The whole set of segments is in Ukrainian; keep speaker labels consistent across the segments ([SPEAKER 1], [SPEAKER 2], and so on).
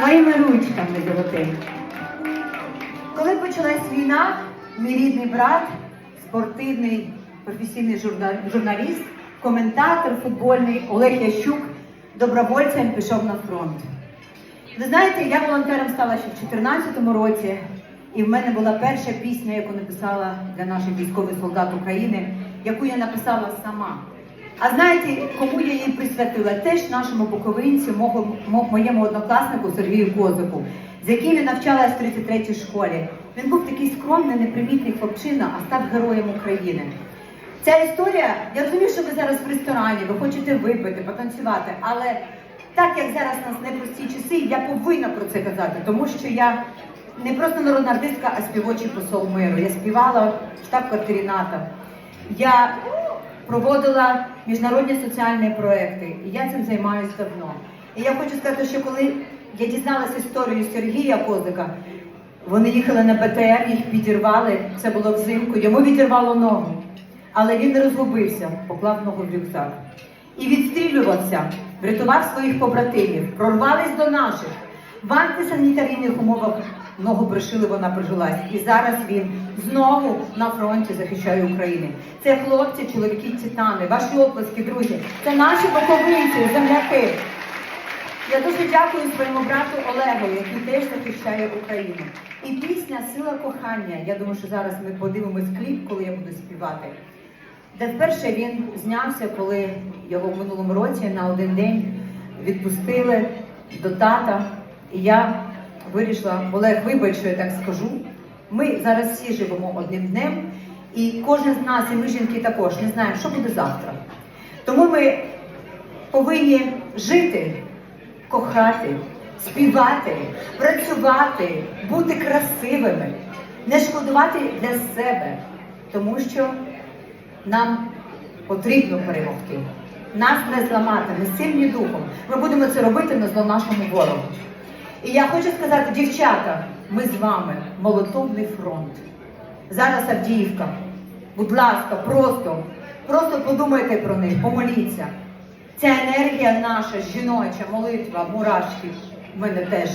[SPEAKER 1] своїми ручками золотими. Коли почалась війна, мій рідний брат, спортивний професійний журналіст, коментатор футбольний Олег Ящук добровольцем пішов на фронт. Ви знаєте, я волонтером стала ще в 2014 році, і в мене була перша пісня, яку написала для наших військових солдат України, яку я написала сама. А знаєте, кому я її присвятила? Теж нашому буковинцю, моєму однокласнику Сергію Козику, з яким я навчалась в 33-й школі. Він був такий скромний, непримітний хлопчина, а став героєм України. Ця історія, я розумію, що ви зараз в ресторані, ви хочете випити, потанцювати, але так як зараз у нас непрості часи, я повинна про це казати, тому що я не просто народна артистка, а співочий посол миру. Я співала в штаб-квартирі НАТО. Я проводила міжнародні соціальні проекти, і я цим займаюся давно. І я хочу сказати, що коли я дізналася історію Сергія Козика, вони їхали на БТР, їх підірвали, це було взимку, йому відірвало ногу. Але він розгубився, поклав ногу в рюкзак. І відстрілювався, врятував своїх побратимів, прорвались до наших. В антисанітарійних умовах ногу пришили, вона прижилась. І зараз він знову на фронті захищає Україну. Це хлопці, чоловіки, титани, ваші оплески, друзі. Це наші боковинці, земляки. Я дуже дякую своєму брату Олегу, який теж захищає Україну. І пісня Сила кохання. Я думаю, що зараз ми подивимось кліп, коли я буду співати. Де вперше він знявся, коли його в минулому році на один день відпустили до тата. І я вирішила, Олег, вибач, що я так скажу. Ми зараз всі живемо одним днем, і кожен з нас, і ми жінки також, не знаємо, що буде завтра. Тому ми повинні жити, кохати, співати, працювати, бути красивими, не шкодувати для себе, тому що нам потрібно перемогти. Нас не зламати, ми сильні духом. Ми будемо це робити на зло нашому ворогу. І я хочу сказати, дівчата, ми з вами молотовний фронт. Зараз Авдіївка. Будь ласка, просто, просто подумайте про них, помоліться. Ця енергія наша, жіноча, молитва, мурашки, в мене теж.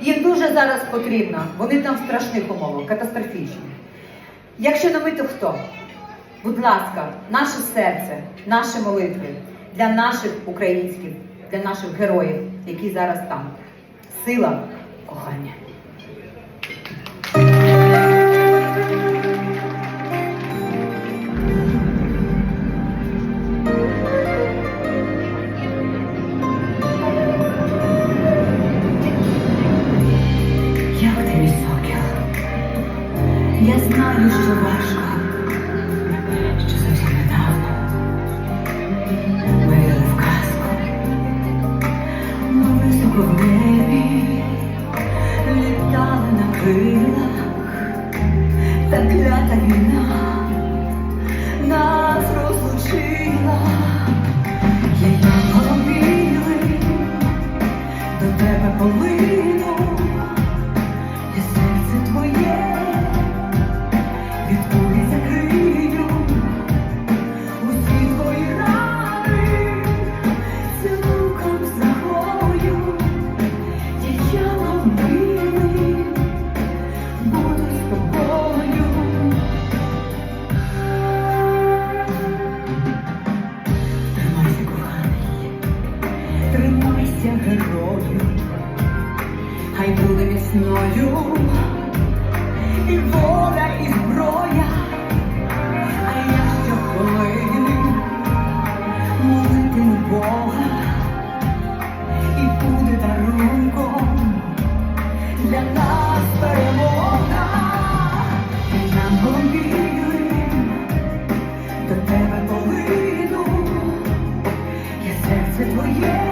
[SPEAKER 1] Їм дуже зараз потрібна. Вони там в страшних умовах, катастрофічні. Якщо не ми, то хто? Будь ласка, наше серце, наші молитви для наших українських, для наших героїв, які зараз там. Сила кохання. Нас розлучила. Янголом до тебе полину. І серце твоє від буде міцною. І воля, і зброя, а я щохвилини молитиму Бога, і буде дарунком для нас перемога, і нам до тебе полину, я серце твоє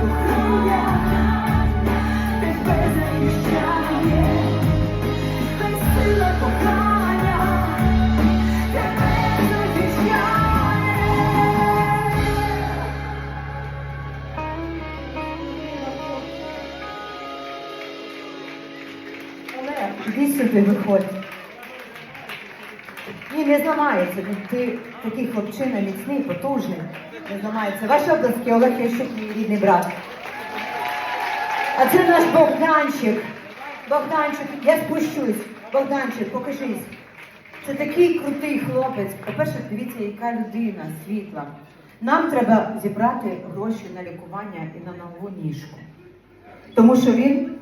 [SPEAKER 1] іди сюди, виходь. Ні, не зламається. Ти такий хлопчина міцний, потужний. Не зламається. Ваші обласки, Олег Ящук, мій рідний брат. А це наш Богданчик. Богданчик, я спущусь. Богданчик, покажись. Це такий крутий хлопець. По-перше, дивіться, яка людина світла. Нам треба зібрати гроші на лікування і на нову ніжку. Тому що він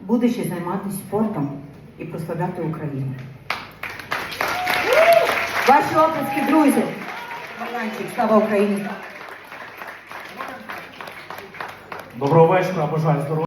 [SPEAKER 1] буде ще займатися спортом і прославляти Україну. Ваші оплески, друзі. Богданчик, слава Україні!
[SPEAKER 2] Доброго вечора, бажаю здоров'я.